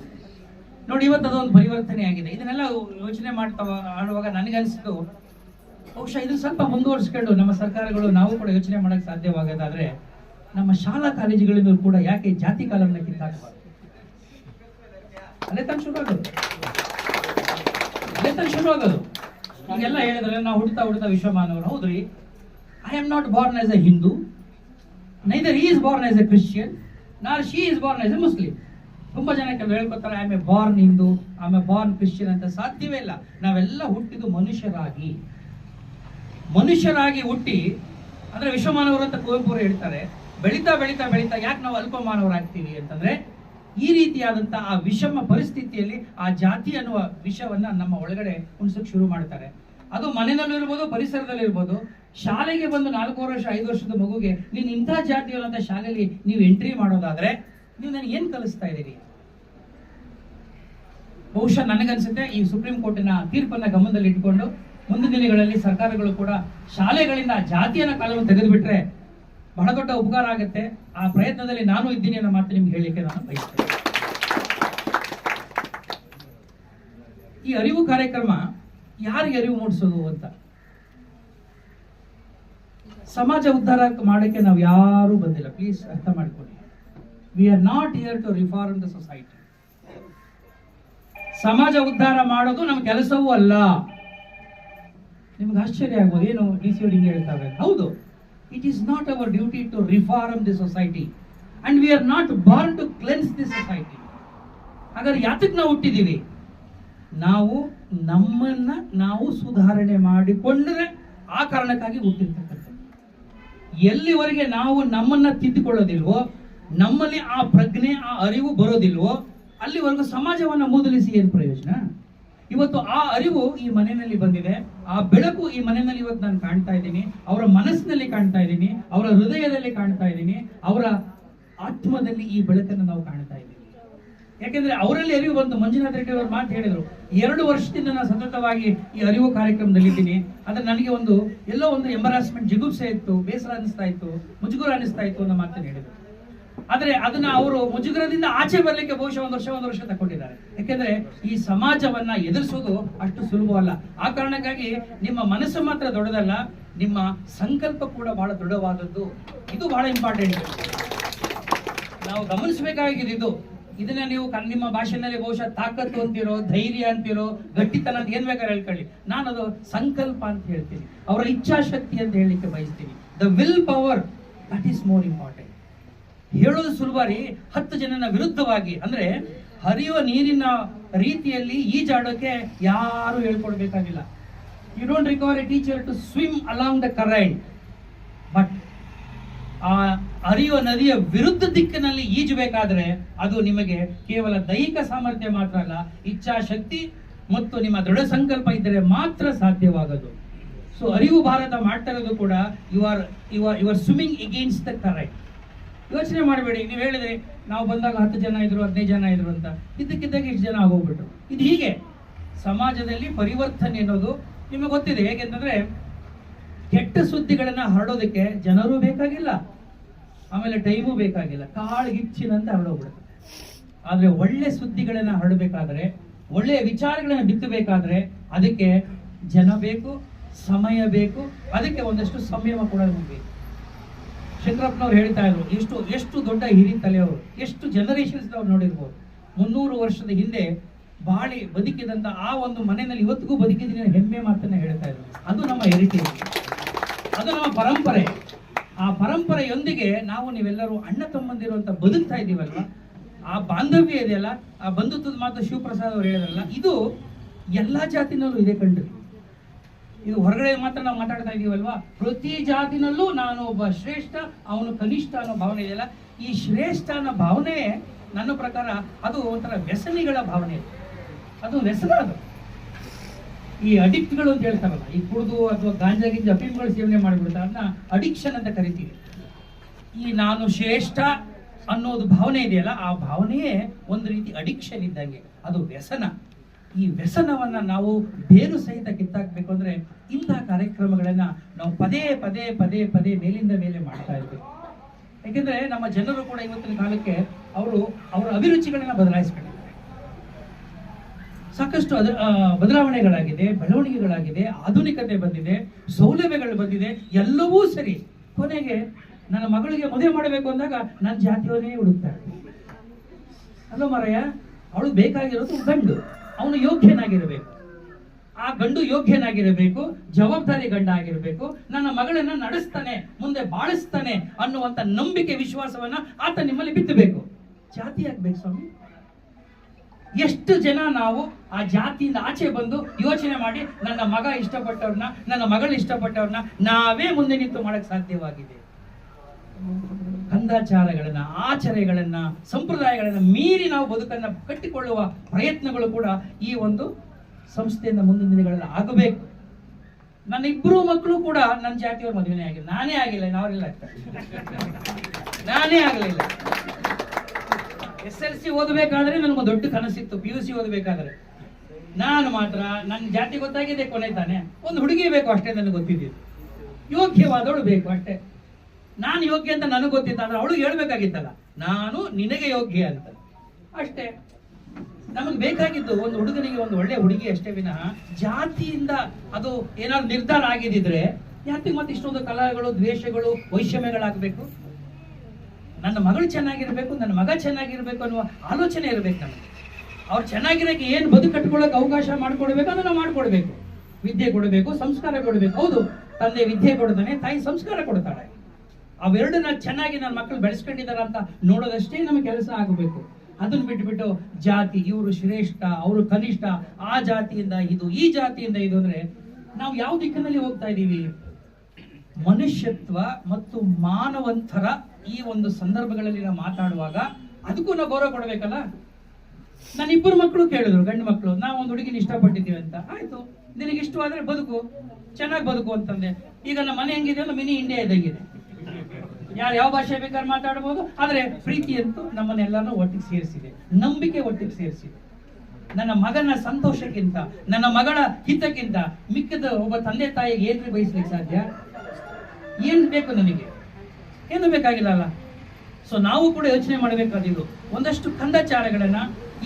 ನೋಡಿ, ಇವತ್ತು ಅದೊಂದು ಪರಿವರ್ತನೆ ಆಗಿದೆ ಇದನ್ನೆಲ್ಲ ಯೋಚನೆ ಮಾಡ್ತಾ ಆಡುವಾಗ ನನಗನ್ಸಿದ್ದು ಬಹುಶಃ ಇದು ಸ್ವಲ್ಪ ಮುಂದುವರಿಸ್ಕೊಂಡು ನಮ್ಮ ಸರ್ಕಾರಗಳು ನಾವು ಕೂಡ ಯೋಚನೆ ಮಾಡಕ್ ಸಾಧ್ಯವಾಗದಾದ್ರೆ ನಮ್ಮ ಶಾಲಾ ಕಾಲೇಜುಗಳಿಂದ ಕೂಡ ಯಾಕೆ ಜಾತಿ ಕಾಲವನ್ನ ಕಿತ್ತಾಕಬಾರ್ದು ಅಲ್ಲೇ ತಾನು ಶುರು ಆಗೋದು. ಅಲ್ಲೇ ತನಕ ಹೇಳಿದ್ರೆ ನಾವು ಹುಡ್ತಾ ಹುಡ್ತಾ ವಿಶ್ವಮಾನವರು, ಹೌದ್ರಿ? I am not born as a Hindu neither is born as a Christian nor she is born as a Muslim ತುಂಬಾ ಜನ ಕೆಲವು ಹೇಳ್ಕೊತಾರೆ I a born Hindu I a born Christian ಅಂತ ಸಾಧ್ಯವೇ ಇಲ್ಲ. ನಾವೆಲ್ಲ ಹುಟ್ಟಿದ್ದು ಮನುಷ್ಯರಾಗಿ. ಮನುಷ್ಯರಾಗಿ ಹುಟ್ಟಿ, ಅಂದ್ರೆ ವಿಶ್ವಮಾನವರು ಅಂತ ಕುವೆಂಪು ಹೇಳ್ತಾರೆ, ಬೆಳೀತಾ ಬೆಳೀತಾ ಬೆಳೀತಾ ಯಾಕೆ ನಾವು ಅಲ್ಪಮಾನವರಾಗ್ತೀವಿ ಅಂತಂದ್ರೆ, ಈ ರೀತಿಯಾದಂತಹ ಆ ವಿಷಮ ಪರಿಸ್ಥಿತಿಯಲ್ಲಿ ಆ ಜಾತಿ ಅನ್ನುವ ವಿಷವನ್ನ ನಮ್ಮ ಒಳಗಡೆ ಉಣ್ಸಕ್ ಶುರು ಮಾಡ್ತಾರೆ. ಅದು ಮನೆಯಲ್ಲೂ ಇರ್ಬೋದು, ಪರಿಸರದಲ್ಲಿ ಇರ್ಬೋದು. ಶಾಲೆಗೆ ಬಂದು ನಾಲ್ಕು ವರ್ಷ, ಐದು ವರ್ಷದ ಮಗುಗೆ, ನೀನು ಇಂಥ ಜಾತಿ ಅಂತ ಶಾಲೆಯಲ್ಲಿ ನೀವು ಎಂಟ್ರಿ ಮಾಡೋದಾದ್ರೆ, ನೀವು ನನಗೆ ಏನ್ ಕಲಿಸ್ತಾ ಇದ್ದೀರಿ? ಬಹುಶಃ ನನಗನ್ಸುತ್ತೆ ಈ ಸುಪ್ರೀಂ ಕೋರ್ಟಿನ ತೀರ್ಪನ್ನ ಗಮನದಲ್ಲಿ ಇಟ್ಕೊಂಡು ಮುಂದಿನ ದಿನಗಳಲ್ಲಿ ಸರ್ಕಾರಗಳು ಕೂಡ ಶಾಲೆಗಳಿಂದ ಜಾತಿಯನ್ನ ಕಾಲವನ್ನು ತೆಗೆದುಬಿಟ್ರೆ ಬಹಳ ದೊಡ್ಡ ಉಪಕಾರ ಆಗುತ್ತೆ. ಆ ಪ್ರಯತ್ನದಲ್ಲಿ ನಾನು ಇದ್ದೀನಿ ಅನ್ನೋ ಮಾತು ನಿಮ್ಗೆ ಹೇಳಲಿಕ್ಕೆ ನಾನು ಬಯಸ್ತೇನೆ. ಈ ಅರಿವು ಕಾರ್ಯಕ್ರಮ ಯಾರಿಗೆ ಅರಿವು ಮೂಡಿಸೋದು ಅಂತ? ಸಮಾಜ ಉದ್ಧಾರ ಮಾಡಕ್ಕೆ ನಾವು ಯಾರೂ ಬಂದಿಲ್ಲ. ಪ್ಲೀಸ್ ಅರ್ಥ ಮಾಡ್ಕೊಳ್ಳಿ. We are not here to reform the society ಸಮಾಜ ಉದ್ಧಾರ ಮಾಡೋದು ನಮ್ಮ ಕೆಲಸವೂ ಅಲ್ಲ. ನಿಮ್ಗೆ ಆಶ್ಚರ್ಯ ಆಗ್ಬೋದು ಏನು ಡಿ ಸಿ ಹಿಂಗೆ ಹೇಳ್ತಾರೆ ಹೌದು it is not our duty to reform the society and we are not born to cleanse the society ಹಾಗಾದ್ರೆ ಯಾತಕ್ಕೆ ನಾವು ಹುಟ್ಟಿದೀವಿ? ನಾವು ನಮ್ಮನ್ನ ನಾವು ಸುಧಾರಣೆ ಮಾಡಿಕೊಂಡ್ರೆ ಆ ಕಾರಣಕ್ಕಾಗಿ ಹುಟ್ಟಿರ್ತಕ್ಕಂಥದ್ದು. ಎಲ್ಲಿವರೆಗೆ ನಾವು ನಮ್ಮನ್ನ ತಿದ್ದುಕೊಳ್ಳೋದಿಲ್ವೋ, ನಮ್ಮಲ್ಲಿ ಆ ಪ್ರಜ್ಞೆ, ಆ ಅರಿವು ಬರೋದಿಲ್ವೋ, ಅಲ್ಲಿವರೆಗೂ ಸಮಾಜವನ್ನು ಮೂದಲಿಸಿ ಏನು ಪ್ರಯೋಜನ? ಇವತ್ತು ಆ ಅರಿವು ಈ ಮನೆಯಲ್ಲಿ ಬಂದಿದೆ. ಆ ಬೆಳಕು ಈ ಮನೆಯಲ್ಲಿ ಇವತ್ತು ನಾನು ಕಾಣ್ತಾ ಇದ್ದೀನಿ. ಅವರ ಮನಸ್ಸಿನಲ್ಲಿ ಕಾಣ್ತಾ ಇದ್ದೀನಿ. ಅವರ ಹೃದಯದಲ್ಲಿ ಕಾಣ್ತಾ ಇದ್ದೀನಿ. ಅವರ ಆತ್ಮದಲ್ಲಿ ಈ ಬೆಳಕನ್ನು ನಾವು ಕಾಣ್ತಾ ಇದ್ದೀವಿ. ಯಾಕೆಂದ್ರೆ ಅವರಲ್ಲಿ ಅರಿವು ಬಂತು. ಮಂಜುನಾಥ ರೆಡ್ಡಿ ಅವರು ಮಾತು ಹೇಳಿದರು. ಎರಡು ವರ್ಷದಿಂದ ನಾನು ಸತತವಾಗಿ ಈ ಅರಿವು ಕಾರ್ಯಕ್ರಮದಲ್ಲಿ ಇದ್ದೀನಿ. ಆದ್ರೆ ನನಗೆ ಒಂದು ಎಲ್ಲೋ ಒಂದು ಎಂಬರಾಸ್ಮೆಂಟ್ ಜಿಗುಪ್ಸೆ ಇತ್ತು, ಬೇಸರ ಅನಿಸ್ತಾ ಇತ್ತು, ಮುಜುಗುರ ಅನಿಸ್ತಾ ಇತ್ತು ಅನ್ನೋ ಮಾತನ್ನು ಹೇಳಿದ್ರು. ಆದ್ರೆ ಅದನ್ನ ಅವರು ಮುಜುಗರದಿಂದ ಆಚೆ ಬರಲಿಕ್ಕೆ ಬಹುಶಃ ಒಂದು ವರ್ಷ ಒಂದು ವರ್ಷ ತಗೊಂಡಿದ್ದಾರೆ ಯಾಕೆಂದ್ರೆ ಈ ಸಮಾಜವನ್ನ ಎದುರಿಸೋದು ಅಷ್ಟು ಸುಲಭವಲ್ಲ. ಆ ಕಾರಣಕ್ಕಾಗಿ ನಿಮ್ಮ ಮನಸ್ಸು ಮಾತ್ರ ದೊಡ್ಡದಲ್ಲ, ನಿಮ್ಮ ಸಂಕಲ್ಪ ಕೂಡ ಬಹಳ ದೃಢವಾದದ್ದು. ಇದು ಬಹಳ ಇಂಪಾರ್ಟೆಂಟ್ ನಾವು ಗಮನಿಸಬೇಕಾಗಿದೆ ಇದು. ಇದನ್ನ ನೀವು ನಿಮ್ಮ ಭಾಷೆನಲ್ಲಿ ಬಹುಶಃ ತಾಕತ್ತು ಅಂತಿರೋ, ಧೈರ್ಯ ಅಂತಿರೋ, ಗಟ್ಟಿತನ ಅಂತ ಏನ್ ಬೇಕಾದ್ರೆ ಹೇಳ್ಕೊಳ್ಳಿ. ನಾನು ಅದು ಸಂಕಲ್ಪ ಅಂತ ಹೇಳ್ತೀನಿ. ಅವರ ಇಚ್ಛಾಶಕ್ತಿ ಅಂತ ಹೇಳಲಿಕ್ಕೆ ಬಯಸ್ತೀನಿ. The will power that is more important ಹೇಳೋದು ಸುಲಭ ರೀ ಹತ್ತು ಜನನ ವಿರುದ್ಧವಾಗಿ. ಅಂದ್ರೆ ಹರಿಯುವ ನೀರಿನ ರೀತಿಯಲ್ಲಿ ಈಜಾಡೋಕೆ ಯಾರು ಹೇಳ್ಕೊಡ್ಬೇಕಾಗಿಲ್ಲ. You don't recover a teacher to swim along the current but ಆ ಹರಿಯುವ ನದಿಯ ವಿರುದ್ಧ ದಿಕ್ಕಿನಲ್ಲಿ ಈಜಬೇಕಾದ್ರೆ ಅದು ನಿಮಗೆ ಕೇವಲ ದೈಹಿಕ ಸಾಮರ್ಥ್ಯ ಮಾತ್ರ ಅಲ್ಲ, ಇಚ್ಛಾಶಕ್ತಿ ಮತ್ತು ನಿಮ್ಮ ದೃಢ ಸಂಕಲ್ಪ ಇದ್ದರೆ ಮಾತ್ರ ಸಾಧ್ಯವಾಗದು. ಸೊ ಅರಿವು ಭಾರತ ಮಾಡ್ತಾ ಇರೋದು ಕೂಡ you are you are you are swimming against the correct ಯೋಚನೆ ಮಾಡಬೇಡಿ. ನೀವು ಹೇಳಿದ್ರಿ ನಾವು ಬಂದಾಗ ಹತ್ತು ಜನ ಇದ್ರು, ಹದಿನೈದು ಜನ ಇದ್ರು ಅಂತ. ಇದ್ದಕ್ಕಿದ್ದಾಗ ಇಷ್ಟು ಜನ ಆಗೋಗ್ಬಿಟ್ರು. ಇದು ಹೀಗೆ. ಸಮಾಜದಲ್ಲಿ ಪರಿವರ್ತನೆ ಅನ್ನೋದು ನಿಮಗೆ ಗೊತ್ತಿದೆ. ಹೇಗೆಂತಂದ್ರೆ ಕೆಟ್ಟ ಸುದ್ದಿಗಳನ್ನ ಹರಡೋದಕ್ಕೆ ಜನರು ಬೇಕಾಗಿಲ್ಲ. ಆಮೇಲೆ ಟೈಮು ಬೇಕಾಗಿಲ್ಲ. ಕಾಳು ಹಿಚ್ಚಿನಂತೆ ಹರಡೋಗ್ಬಿಡುತ್ತೆ. ಆದರೆ ಒಳ್ಳೆ ಸುದ್ದಿಗಳನ್ನು ಹರಡಬೇಕಾದ್ರೆ, ಒಳ್ಳೆಯ ವಿಚಾರಗಳನ್ನು ಬಿತ್ತಬೇಕಾದ್ರೆ ಅದಕ್ಕೆ ಜನ ಬೇಕು, ಸಮಯ ಬೇಕು, ಅದಕ್ಕೆ ಒಂದಷ್ಟು ಸಂಯಮ ಕೂಡ ಬೇಕು. ಶಂಕರಪ್ಪನವ್ರು ಹೇಳ್ತಾ ಇದ್ರು ಎಷ್ಟು ಎಷ್ಟು ದೊಡ್ಡ ಹಿರಿ ತಲೆಯವರು, ಎಷ್ಟು ಜನರೇಷನ್ಸ್ ಅವ್ರು ನೋಡಿರ್ಬೋದು. ಮುನ್ನೂರು ವರ್ಷದ ಹಿಂದೆ ಬಾಳಿ ಬದುಕಿದಂತ ಆ ಒಂದು ಮನೆಯಲ್ಲಿ ಇವತ್ತಿಗೂ ಬದುಕಿದ್ದೀನಿ ಹೆಮ್ಮೆ ಮಾತನ್ನ ಹೇಳ್ತಾ ಇದ್ರು. ಅದು ನಮ್ಮ ಹೆರಿಟೇಜ್ ಅದು ನಮ್ಮ ಪರಂಪರೆ. ಆ ಪರಂಪರೆಯೊಂದಿಗೆ ನಾವು ನೀವೆಲ್ಲರೂ ಅಣ್ಣ ತಮ್ಮಂದಿರು ಅಂತ ಬದುಕ್ತಾ ಇದ್ದೀವಲ್ವ? ಆ ಬಾಂಧವ್ಯ ಇದೆಯಲ್ಲ, ಆ ಬಂಧುತ್ವದ ಮಾತು ಶಿವಪ್ರಸಾದ್ ಅವರು ಹೇಳಿದ್ರಲ್ಲ, ಇದು ಎಲ್ಲಾ ಜಾತಿನಲ್ಲೂ ಇದೆ ಕಂಡು ಇದು ಹೊರಗಡೆ ಮಾತ್ರ ನಾವು ಮಾತಾಡ್ತಾ ಇದೀವಲ್ವಾ? ಪ್ರತಿ ಜಾತಿನಲ್ಲೂ ನಾನು ಒಬ್ಬ ಶ್ರೇಷ್ಠ, ಅವನು ಕನಿಷ್ಠ ಅನ್ನೋ ಭಾವನೆ ಇದೆಯಲ್ಲ? ಈ ಶ್ರೇಷ್ಠ ಅನ್ನೋ ಭಾವನೆ ನನ್ನ ಪ್ರಕಾರ ಅದು ಒಂಥರ ವ್ಯಸನಿಗಳ ಭಾವನೆ. ಅದು ವ್ಯಸನ ಅದು. ಈ ಅಡಿಕ್ಟ್ಗಳು ಅಂತ ಹೇಳ್ತಾರಲ್ಲ, ಈ ಕುಡಿದು ಅಥವಾ ಗಾಂಜಾ ಗಿಂಜ ಅಫೀಮ್ಗಳು ಸೇವನೆ ಮಾಡಿಬಿಡ್ತಾರೆ, ಅದನ್ನ ಅಡಿಕ್ಷನ್ ಅಂತ ಕರಿತೀವಿ. ಈ ನಾನು ಶ್ರೇಷ್ಠ ಅನ್ನೋದು ಭಾವನೆ ಇದೆಯಲ್ಲ, ಆ ಭಾವನೆಯೇ ಒಂದು ರೀತಿ ಅಡಿಕ್ಷನ್ ಇದ್ದಂಗೆ. ಅದು ವ್ಯಸನ. ಈ ವ್ಯಸನವನ್ನ ನಾವು ಬೇರು ಸಹಿತ ಕಿತ್ತಾಕಬೇಕು ಅಂದ್ರೆ ಇಂತಹ ಕಾರ್ಯಕ್ರಮಗಳನ್ನ ನಾವು ಪದೇ ಪದೇ ಪದೇ ಪದೇ ಮೇಲಿಂದ ಮೇಲೆ ಮಾಡ್ತಾ ಇದ್ವಿ ಯಾಕೆಂದ್ರೆ ನಮ್ಮ ಜನರು ಕೂಡ ಇವತ್ತಿನ ಕಾಲಕ್ಕೆ ಅವರು ಅವರ ಅಭಿರುಚಿಗಳನ್ನ ಬದಲಾಯಿಸ್ಕೊಂಡಿದ್ದಾರೆ. ಸಾಕಷ್ಟು ಅದ ಬದಲಾವಣೆಗಳಾಗಿದೆ, ಬೆಳವಣಿಗೆಗಳಾಗಿದೆ, ಆಧುನಿಕತೆ ಬಂದಿದೆ, ಸೌಲಭ್ಯಗಳು ಬಂದಿದೆ, ಎಲ್ಲವೂ ಸರಿ. ಕೊನೆಗೆ ನನ್ನ ಮಗಳಿಗೆ ಮದುವೆ ಮಾಡಬೇಕು ಅಂದಾಗ ನನ್ನ ಜಾತಿಯವನೇ ಹುಡುಕ್ತಾರೆ. ಅಲ್ಲ ಮಾರಯ್ಯ ಅವಳು ಬೇಕಾಗಿರೋದು ಗಂಡು. ಅವನು ಯೋಗ್ಯನಾಗಿರಬೇಕು. ಆ ಗಂಡು ಯೋಗ್ಯನಾಗಿರಬೇಕು, ಜವಾಬ್ದಾರಿ ಗಂಡ ಆಗಿರಬೇಕು ನನ್ನ ಮಗಳನ್ನ ನಡೆಸ್ತಾನೆ, ಮುಂದೆ ಬಾಳಿಸ್ತಾನೆ ಅನ್ನುವಂತ ನಂಬಿಕೆ, ವಿಶ್ವಾಸವನ್ನ ಆತ ನಿಮ್ಮಲ್ಲಿ ಬಿತ್ತಬೇಕು. ಜಾತಿ ಆಗ್ಬೇಕು ಸ್ವಾಮಿ. ಎಷ್ಟು ಜನ ನಾವು ಆ ಜಾತಿಯಿಂದ ಆಚೆ ಬಂದು ಯೋಚನೆ ಮಾಡಿ, ನನ್ನ ಮಗ ಇಷ್ಟಪಟ್ಟವ್ರನ್ನ, ನನ್ನ ಮಗಳು ಇಷ್ಟಪಟ್ಟವ್ರನ್ನ ನಾವೇ ಮುಂದೆ ನಿಂತು ಮಾಡಕ್ ಸಾಧ್ಯವಾಗಿದೆ. ಕಂದಾಚಾರಗಳನ್ನ ಆಚರಣೆಗಳನ್ನ, ಸಂಪ್ರದಾಯಗಳನ್ನ ಮೀರಿ ನಾವು ಬದುಕನ್ನ ಕಟ್ಟಿಕೊಳ್ಳುವ ಪ್ರಯತ್ನಗಳು ಕೂಡ ಈ ಒಂದು ಸಂಸ್ಥೆಯಿಂದ ಮುಂದಿನ ದಿನಗಳಲ್ಲಿ ಆಗಬೇಕು. ನನ್ನ ಇಬ್ಬರು ಮಕ್ಕಳು ಕೂಡ ನನ್ನ ಜಾತಿಯವ್ರ ಮದುವೆನೇ ಆಗಿಲ್ಲ. ನಾನೇ ಆಗಿಲ್ಲ ನಾವರೆಲ್ಲ ನಾನೇ ಆಗಲಿಲ್ಲ. ಎಸ್ ಎಲ್ ಸಿ ಓದಬೇಕಾದ್ರೆ ನನಗೊಂದು ದೊಡ್ಡ ಕನಸಿತ್ತು, ಪಿ ಯು ಸಿ ಓದಬೇಕಾದ್ರೆ. ನಾನು ಮಾತ್ರ ನನ್ನ ಜಾತಿ ಗೊತ್ತಾಗಿದೆ, ಕೊನೆ ತಾನೆ. ಒಂದು ಹುಡುಗಿ ಬೇಕು, ಅಷ್ಟೇ ನನಗೆ ಗೊತ್ತಿದ್ದೀನಿ ಯೋಗ್ಯವಾದವಳು ಬೇಕು, ಅಷ್ಟೇ. ನಾನು ಯೋಗ್ಯ ಅಂತ ನನಗೆ ಗೊತ್ತಿತ್ತು ಅಂದ್ರೆ ಅವಳು ಹೇಳ್ಬೇಕಾಗಿತ್ತಲ್ಲ, ನಾನು ನಿನಗೆ ಯೋಗ್ಯ ಅಂತ. ಅಷ್ಟೇ. ನಮಗೆ ಬೇಕಾಗಿದ್ದು ಒಂದು ಹುಡುಗನಿಗೆ ಒಂದು ಒಳ್ಳೆ ಹುಡುಗಿ ಅಷ್ಟೇ ವಿನಃ, ಜಾತಿಯಿಂದ ಅದು ಏನಾದ್ರು ನಿರ್ಧಾರ ಆಗಿದ್ದಿದ್ರೆ ಯಾಕೆ ಮತ್ತೆ ಇಷ್ಟೊಂದು ಕಲಹಗಳು ದ್ವೇಷಗಳು, ವೈಷಮ್ಯಗಳಾಗಬೇಕು. ನನ್ನ ಮಗಳು ಚೆನ್ನಾಗಿರ್ಬೇಕು, ನನ್ನ ಮಗ ಚೆನ್ನಾಗಿರ್ಬೇಕು ಅನ್ನುವ ಆಲೋಚನೆ ಇರಬೇಕು ನಮಗೆ. ಅವ್ರು ಚೆನ್ನಾಗಿರೋಕೆ ಏನು ಬದುಕು ಕಟ್ಕೊಳ್ಳೋಕೆ ಅವಕಾಶ ಮಾಡ್ಕೊಡ್ಬೇಕು, ಅದನ್ನು ಮಾಡ್ಕೊಡ್ಬೇಕು. ವಿದ್ಯೆ ಕೊಡಬೇಕು, ಸಂಸ್ಕಾರ ಕೊಡಬೇಕು. ಹೌದು, ತಂದೆ ವಿದ್ಯೆ ಕೊಡ್ತಾನೆ, ತಾಯಿ ಸಂಸ್ಕಾರ ಕೊಡ್ತಾಳೆ. ಅವೆರಡನ್ನ ಚೆನ್ನಾಗಿ ನನ್ನ ಮಕ್ಕಳು ಬೆಳೆಸ್ಕೊಂಡಿದ್ದಾರೆ ಅಂತ ನೋಡೋದಷ್ಟೇ ನಮ್ಮ ಕೆಲಸ ಆಗಬೇಕು. ಅದನ್ನ ಬಿಟ್ಬಿಟ್ಟು ಜಾತಿ, ಇವರು ಶ್ರೇಷ್ಠ, ಅವರು ಕನಿಷ್ಠ, ಆ ಜಾತಿಯಿಂದ ಇದು, ಈ ಜಾತಿಯಿಂದ ಇದು ಅಂದ್ರೆ ನಾವು ಯಾವ ದಿಕ್ಕಿನಲ್ಲಿ ಹೋಗ್ತಾ ಇದ್ದೀವಿ ಮನುಷ್ಯತ್ವ ಮತ್ತು ಮಾನವಂತರ ಈ ಒಂದು ಸಂದರ್ಭಗಳಲ್ಲಿ ನಾವು ಮಾತಾಡುವಾಗ ಅದಕ್ಕೂ ನಾವು ಗೌರವ ಕೊಡಬೇಕಲ್ಲ? ನನ್ನ ಇಬ್ಬರು ಮಕ್ಕಳು ಕೇಳಿದ್ರು, ಗಂಡು ಮಕ್ಕಳು, ನಾವು ಒಂದು ಹುಡುಗಿನ ಇಷ್ಟಪಟ್ಟಿದ್ದೀವಿ ಅಂತ. ಆಯ್ತು, ನಿನಗೆ ಇಷ್ಟವಾದ್ರೆ ಬದುಕು, ಚೆನ್ನಾಗಿ ಬದುಕು ಅಂತಂದೆ. ಈಗ ನಮ್ಮ ಮನೆ ಹೆಂಗಿದೆ? ಮಿನಿ ಇಂಡಿಯಾ ಇದ್ದಂಗಿದೆ. ಯಾರು ಯಾವ ಭಾಷೆ ಬೇಕಾದ್ರೆ ಮಾತಾಡಬಹುದು ಆದರೆ ಪ್ರೀತಿ ಅಂತೂ ನಮ್ಮನ್ನೆಲ್ಲರೂ ಒಟ್ಟಿಗೆ ಸೇರಿಸಿದೆ. ನಂಬಿಕೆ ಒಟ್ಟಿಗೆ ಸೇರಿಸಿದೆ. ನನ್ನ ಮಗನ ಸಂತೋಷಕ್ಕಿಂತ, ನನ್ನ ಮಗಳ ಹಿತಕ್ಕಿಂತ ಮಿಕ್ಕದ ಒಬ್ಬ ತಂದೆ ತಾಯಿಗೆ ಏನ್ರಿ ಬಯಸ್ಲಿಕ್ಕೆ ಸಾಧ್ಯ? ಏನ್ ಬೇಕು ನನಗೆ? ಏನು ಬೇಕಾಗಿಲ್ಲ ಅಲ್ಲ? ಸೊ ನಾವು ಕೂಡ ಯೋಚನೆ ಮಾಡಬೇಕಾದಿದ್ದು ಒಂದಷ್ಟು ಕಂದಾಚಾರಗಳನ್ನ,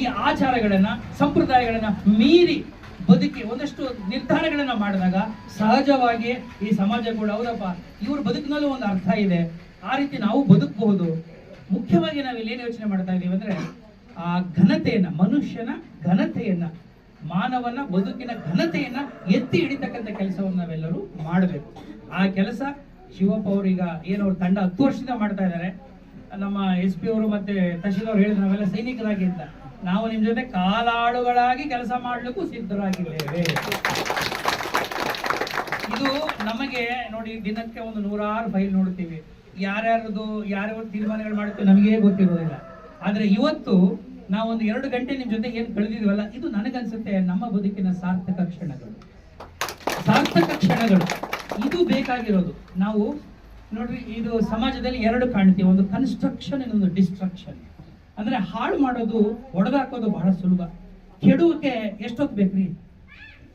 ಈ ಆಚಾರಗಳನ್ನ, ಸಂಪ್ರದಾಯಗಳನ್ನ ಮೀರಿ ಬದುಕಿ ಒಂದಷ್ಟು ನಿರ್ಧಾರಗಳನ್ನ ಮಾಡಿದಾಗ ಸಹಜವಾಗಿ ಈ ಸಮಾಜ ಕೂಡ, ಹೌದಪ್ಪ, ಇವ್ರ ಬದುಕಿನಲ್ಲೂ ಒಂದು ಅರ್ಥ ಇದೆ. ಆ ರೀತಿ ನಾವು ಬದುಕಬಹುದು. ಮುಖ್ಯವಾಗಿ ನಾವು ಇಲ್ಲಿ ಏನು ಯೋಚನೆ ಮಾಡ್ತಾ ಇದ್ದೀವಿ ಅಂದ್ರೆ, ಆ ಘನತೆಯನ್ನ, ಮನುಷ್ಯನ ಘನತೆಯನ್ನ, ಮಾನವನ ಬದುಕಿನ ಘನತೆಯನ್ನ ಎತ್ತಿ ಹಿಡಿತಕ್ಕಂಥ ಕೆಲಸವನ್ನು ನಾವೆಲ್ಲರೂ ಮಾಡಬೇಕು. ಆ ಕೆಲಸ ಶಿವಪ್ಪ ಅವರೀಗ ಏನು ಅವ್ರ ತಂಡ ಹತ್ತು ವರ್ಷದಿಂದ ಮಾಡ್ತಾ ಇದ್ದಾರೆ. ನಮ್ಮ ಎಸ್ ಪಿ ಅವರು ಮತ್ತೆ ತಹಶೀಲ್ ಅವರು ಹೇಳಿದ್ರು, ನಾವೆಲ್ಲ ಸೈನಿಕರಾಗಿ ಅಂತ. ನಾವು ನಿಮ್ ಜೊತೆ ಕಾಲಾಳುಗಳಾಗಿ ಕೆಲಸ ಮಾಡ್ಲಿಕ್ಕೂ ಸಿದ್ಧರಾಗಿದ್ದೇವೆ. ಇದು ನಮಗೆ ನೋಡಿ ದಿನಕ್ಕೆ ಒಂದು ನೂರಾರು ಫೈಲ್ ನೋಡ್ತೀವಿ ಯಾರ್ಯಾರದು ಯಾರ್ಯಾರು ತೀರ್ಮಾನಗಳು ಮಾಡುತ್ತೆ ನಮಗೆ ಗೊತ್ತಿರೋದಿಲ್ಲ. ಆದರೆ ಇವತ್ತು ನಾವೊಂದು ಎರಡು ಗಂಟೆ ನಿಮ್ಮ ಜೊತೆ ಏನು ಕಳೆದಿದ್ವಲ್ಲ, ಇದು ನನಗನ್ಸುತ್ತೆ ನಮ್ಮ ಬದುಕಿನ ಸಾರ್ಥಕ ಕ್ಷಣಗಳು. ಸಾರ್ಥಕ ಕ್ಷಣಗಳು. ಇದು ಬೇಕಾಗಿರೋದು. ನಾವು ನೋಡ್ರಿ, ಇದು ಸಮಾಜದಲ್ಲಿ ಎರಡು ಕಾಣ್ತೀವಿ ಒಂದು ಕನ್ಸ್ಟ್ರಕ್ಷನ್ ಇನ್ನೊಂದು ಡಿಸ್ಟ್ರಕ್ಷನ್ ಅಂದರೆ ಹಾಳು ಮಾಡೋದು ಒಡೆದಾಕೋದು ಬಹಳ ಸುಲಭ. ಕೆಡುವಕ್ಕೆ ಎಷ್ಟೊತ್ತು ಬೇಕ್ರಿ?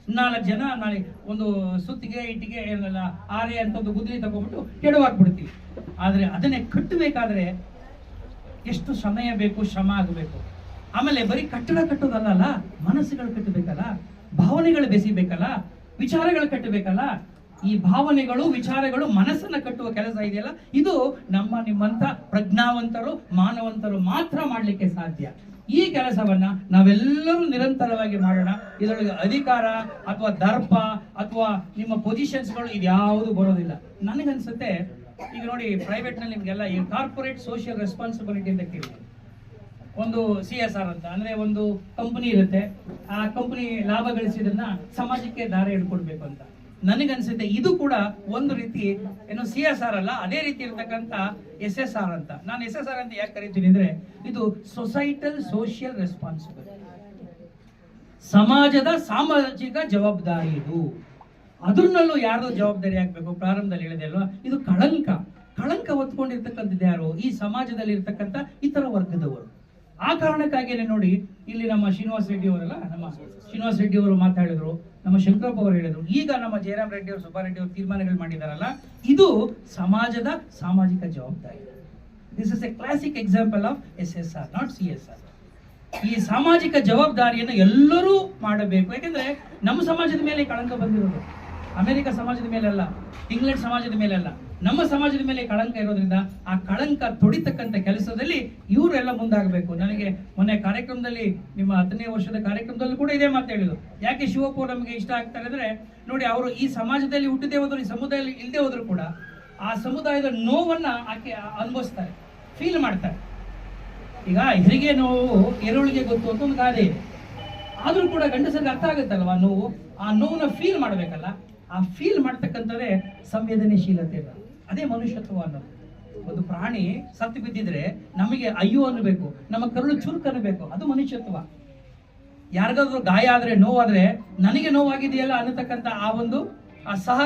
ನಾಲ್ಕು ಜನ ನಾಳೆ ಒಂದು ಸುತ್ತಿಗೆ, ಇಟ್ಟಿಗೆ ಏನಲ್ಲ ಆರೆ ಅಂತ ಒಂದು ಗುದ್ಲಿ ತಗೊಂಡ್ಬಿಟ್ಟು ಕೆಡವಾಗ್ಬಿಡ್ತೀವಿ ಆದ್ರೆ ಅದನ್ನೇ ಕಟ್ಟಬೇಕಾದ್ರೆ ಎಷ್ಟು ಸಮಯ ಬೇಕು, ಶ್ರಮ ಆಗಬೇಕು. ಆಮೇಲೆ ಬರೀ ಕಟ್ಟಡ ಕಟ್ಟೋದಲ್ಲ ಮನಸ್ಸುಗಳು ಕಟ್ಟಬೇಕಲ್ಲ, ಭಾವನೆಗಳು ಬೆಸಿಬೇಕಲ್ಲ, ವಿಚಾರಗಳು ಕಟ್ಟಬೇಕಲ್ಲ. ಈ ಭಾವನೆಗಳು, ವಿಚಾರಗಳು ಮನಸ್ಸನ್ನ ಕಟ್ಟುವ ಕೆಲಸ ಇದೆಯಲ್ಲ, ಇದು ನಮ್ಮ ನಿಮ್ಮಂತ ಪ್ರಜ್ಞಾವಂತರು, ಮಾನವಂತರು ಮಾತ್ರ ಮಾಡಲಿಕ್ಕೆ ಸಾಧ್ಯ. ಈ ಕೆಲಸವನ್ನ ನಾವೆಲ್ಲರೂ ನಿರಂತರವಾಗಿ ಮಾಡೋಣ. ಇದರೊಳಗೆ ಅಧಿಕಾರ ಅಥವಾ ದರ್ಪ ಅಥವಾ ನಿಮ್ಮ ಪೊಸಿಷನ್ಸ್ಗಳು ಇದ್ಯಾವುದು ಬರೋದಿಲ್ಲ. ನನಗನ್ಸುತ್ತೆ, ಈಗ ನೋಡಿ ಪ್ರೈವೇಟ್ನಲ್ಲಿ ನಿಮ್ಗೆಲ್ಲ ಈ ಕಾರ್ಪೊರೇಟ್ ಸೋಷಿಯಲ್ ರೆಸ್ಪಾನ್ಸಿಬಿಲಿಟಿ ಅಂತ ಕೇಳಿ ಒಂದು ಸಿ ಎಸ್ ಆರ್ ಅಂತ, ಅಂದ್ರೆ ಒಂದು ಕಂಪನಿ ಇರುತ್ತೆ. ಆ ಕಂಪನಿ ಲಾಭ ಗಳಿಸಿದನ್ನ ಸಮಾಜಕ್ಕೆ ದಾರಿ ಹಿಡ್ಕೊಡ್ಬೇಕು ಅಂತ. ನನಗನ್ಸುತ್ತೆ, ಇದು ಕೂಡ ಒಂದು ರೀತಿ ಏನು ಸಿ ಎಸ್ ಆರ್ ಅಲ್ಲ, ಅದೇ ರೀತಿ ಇರ್ತಕ್ಕಂಥ ಎಸ್ ಎಸ್ ಆರ್ ಅಂತ. ನಾನು ಎಸ್ ಎಸ್ ಆರ್ ಅಂತ ಯಾಕೆ ಕರಿತೀನಿ ಅಂದ್ರೆ, ಇದು ಸೊಸೈಟಲ್ ಸೋಷಿಯಲ್ ರೆಸ್ಪಾನ್ಸಿಬಿಲಿಟಿ ಸಮಾಜದ ಸಾಮಾಜಿಕ ಜವಾಬ್ದಾರಿ ಇದು. ಅದ್ರನ್ನಲ್ಲೂ ಯಾರು ಜವಾಬ್ದಾರಿ ಆಗ್ಬೇಕು? ಪ್ರಾರಂಭದಲ್ಲಿ ಹೇಳಿದೆ ಅಲ್ವಾ? ಇದು ಕಳಂಕ. ಕಳಂಕ ಹೊತ್ಕೊಂಡಿರ್ತಕ್ಕಂಥದ್ದು ಯಾರು? ಈ ಸಮಾಜದಲ್ಲಿ ಇರ್ತಕ್ಕಂಥ ಇತರ ವರ್ಗದವರು. ಆ ಕಾರಣಕ್ಕಾಗಿಯೇ ನೋಡಿ, ಇಲ್ಲಿ ನಮ್ಮ ಶ್ರೀನಿವಾಸ ರೆಡ್ಡಿ ಅವರಲ್ಲ, ನಮ್ಮ ಶ್ರೀನಿವಾಸ ರೆಡ್ಡಿ ಅವರು ಮಾತಾಡಿದ್ರು. ನಮ್ಮ ಶಂಕರಪ್ಪ ಅವರು ಹೇಳಿದರು. ಈಗ ನಮ್ಮ ಜಯರಾಮ್ ರೆಡ್ಡಿ ಅವರು ಸುಬ್ಬಾರೆಡ್ಡಿ ಅವರು ತೀರ್ಮಾನಗಳು ಮಾಡಿದಾರಲ್ಲ, ಇದು ಸಮಾಜದ ಸಾಮಾಜಿಕ ಜವಾಬ್ದಾರಿ. This is a classic example of S S R not C S R ಈ ಸಾಮಾಜಿಕ ಜವಾಬ್ದಾರಿಯನ್ನು ಎಲ್ಲರೂ ಮಾಡಬೇಕು. ಯಾಕೆಂದ್ರೆ ನಮ್ಮ ಸಮಾಜದ ಮೇಲೆ ಕಳಂಕ ಬಂದಿರೋದು. ಅಮೆರಿಕ ಸಮಾಜದ ಮೇಲೆ ಅಲ್ಲ ಇಂಗ್ಲೆಂಡ್ ಸಮಾಜದ ಮೇಲೆ ಅಲ್ಲ ನಮ್ಮ ಸಮಾಜದ ಮೇಲೆ ಕಳಂಕ ಇರೋದ್ರಿಂದ ಆ ಕಳಂಕ ತೊಡಿತಕ್ಕಂಥ ಕೆಲಸದಲ್ಲಿ ಇವರೆಲ್ಲ ಮುಂದಾಗಬೇಕು. ನನಗೆ ಮೊನ್ನೆ ಕಾರ್ಯಕ್ರಮದಲ್ಲಿ ನಿಮ್ಮ ಹತ್ತನೇ ವರ್ಷದ ಕಾರ್ಯಕ್ರಮದಲ್ಲೂ ಕೂಡ ಇದೇ ಮಾತು ಹೇಳಿದ್ರು. ಯಾಕೆ ಶಿವಪ್ಪ ನಮಗೆ ಇಷ್ಟ ಆಗ್ತಾರೆ ಅಂದ್ರೆ, ನೋಡಿ ಅವರು ಈ ಸಮಾಜದಲ್ಲಿ ಹುಟ್ಟದೇ ಹೋದ್ರು, ಈ ಸಮುದಾಯದಲ್ಲಿ ಇಲ್ಲದೆ ಹೋದ್ರು ಕೂಡ ಆ ಸಮುದಾಯದ ನೋವನ್ನ ಆಕೆ ಅನುಭವಿಸ್ತಾರೆ ಫೀಲ್ ಮಾಡ್ತಾರೆ. ಈಗ ಹೆರಿಗೆ ನೋವು ಎರುಳಿಗೆ ಗೊತ್ತು ಅಂತ ಒಂದು ಗಾದೆ ಇದೆ. ಆದ್ರೂ ಕೂಡ ಗಂಡಸರಿಗೆ ಅರ್ಥ ಆಗುತ್ತಲ್ವಾ ನೋವು? ಆ ನೋವನ್ನ ಫೀಲ್ ಮಾಡಬೇಕಲ್ಲ? ಆ ಫೀಲ್ ಮಾಡ್ತಕ್ಕಂಥದ್ದೇ ಸಂವೇದನೆಶೀಲತೆ ಅಂತ. ಅದೇ ಮನುಷ್ಯತ್ವ ಅನ್ನೋದು ಒಂದು ಪ್ರಾಣಿ ಸತ್ತು ಬಿದ್ದಿದ್ರೆ ನಮಗೆ ಅಯ್ಯೋ ಅನ್ನಬೇಕು, ನಮ್ಮ ಕರುಳು ಚುರುಕು ಅನ್ನಬೇಕು, ಅದು ಮನುಷ್ಯತ್ವ. ಯಾರಿಗಾದ್ರೂ ಗಾಯ ಆದ್ರೆ, ನೋವಾದ್ರೆ ನನಗೆ ನೋವಾಗಿದೆಯಲ್ಲ ಅನ್ನತಕ್ಕಂಥ ಆ ಒಂದು, ಆ ಸಹ,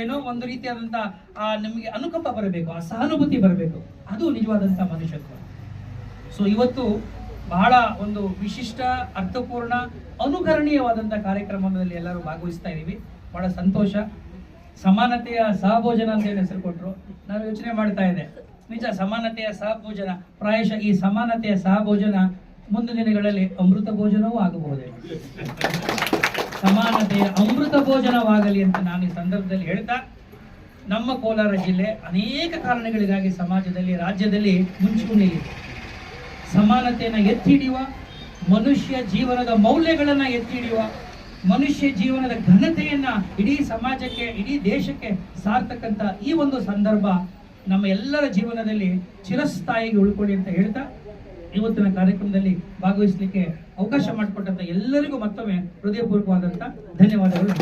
ಏನೋ ಒಂದು ರೀತಿಯಾದಂತ ಆ ನಮಗೆ ಅನುಕಂಪ ಬರಬೇಕು, ಆ ಸಹಾನುಭೂತಿ ಬರಬೇಕು. ಅದು ನಿಜವಾದಂತ ಮನುಷ್ಯತ್ವ. ಸೊ ಇವತ್ತು ಬಹಳ ಒಂದು ವಿಶಿಷ್ಟ, ಅರ್ಥಪೂರ್ಣ, ಅನುಕರಣೀಯವಾದಂಥ ಕಾರ್ಯಕ್ರಮದಲ್ಲಿ ಎಲ್ಲರೂ ಭಾಗವಹಿಸ್ತಾ ಇದ್ದೀವಿ ಬಹಳ ಸಂತೋಷ. ಸಮಾನತೆಯ ಸಹಭೋಜನ ಅಂತ ಹೇಳಿ ಹೆಸರು ಕೊಟ್ಟರು ನಾನು ಯೋಚನೆ ಮಾಡ್ತಾ ಇದ್ದೆ. ನಿಜ, ಸಮಾನತೆಯ ಸಹಭೋಜನ ಪ್ರಾಯಶಃ ಈ ಸಮಾನತೆಯ ಸಹಭೋಜನ ಮುಂದಿನ ದಿನಗಳಲ್ಲಿ ಅಮೃತ ಭೋಜನವೂ ಆಗಬಹುದೇ? ಸಮಾನತೆಯ ಅಮೃತ ಭೋಜನವಾಗಲಿ ಅಂತ ನಾನು ಈ ಸಂದರ್ಭದಲ್ಲಿ ಹೇಳ್ತಾ, ನಮ್ಮ ಕೋಲಾರ ಜಿಲ್ಲೆ ಅನೇಕ ಕಾರಣಗಳಿಗಾಗಿ ಸಮಾಜದಲ್ಲಿ, ರಾಜ್ಯದಲ್ಲಿ ಮುಂಚೂಣಿಯಲ್ಲಿದೆ ಸಮಾನತೆಯನ್ನು ಎತ್ತಿ ಹಿಡಿಯುವ ಮನುಷ್ಯ ಜೀವನದ ಮೌಲ್ಯಗಳನ್ನು ಎತ್ತಿ ಹಿಡಿಯುವ ಮನುಷ್ಯ ಜೀವನದ ಘನತೆಯನ್ನ ಇಡೀ ಸಮಾಜಕ್ಕೆ, ಇಡೀ ದೇಶಕ್ಕೆ ಸಾರ್ತಕ್ಕಂಥ ಈ ಒಂದು ಸಂದರ್ಭ ನಮ್ಮ ಎಲ್ಲರ ಜೀವನದಲ್ಲಿ ಚಿರಸ್ಥಾಯಿಗೆ ಉಳ್ಕೊಳ್ಳಿ ಅಂತ ಹೇಳ್ತಾ ಇವತ್ತಿನ ಕಾರ್ಯಕ್ರಮದಲ್ಲಿ ಭಾಗವಹಿಸಲಿಕ್ಕೆ ಅವಕಾಶ ಮಾಡಿಕೊಟ್ಟಂತ ಎಲ್ಲರಿಗೂ ಮತ್ತೊಮ್ಮೆ ಹೃದಯಪೂರ್ವಕವಾದಂಥ ಧನ್ಯವಾದಗಳು.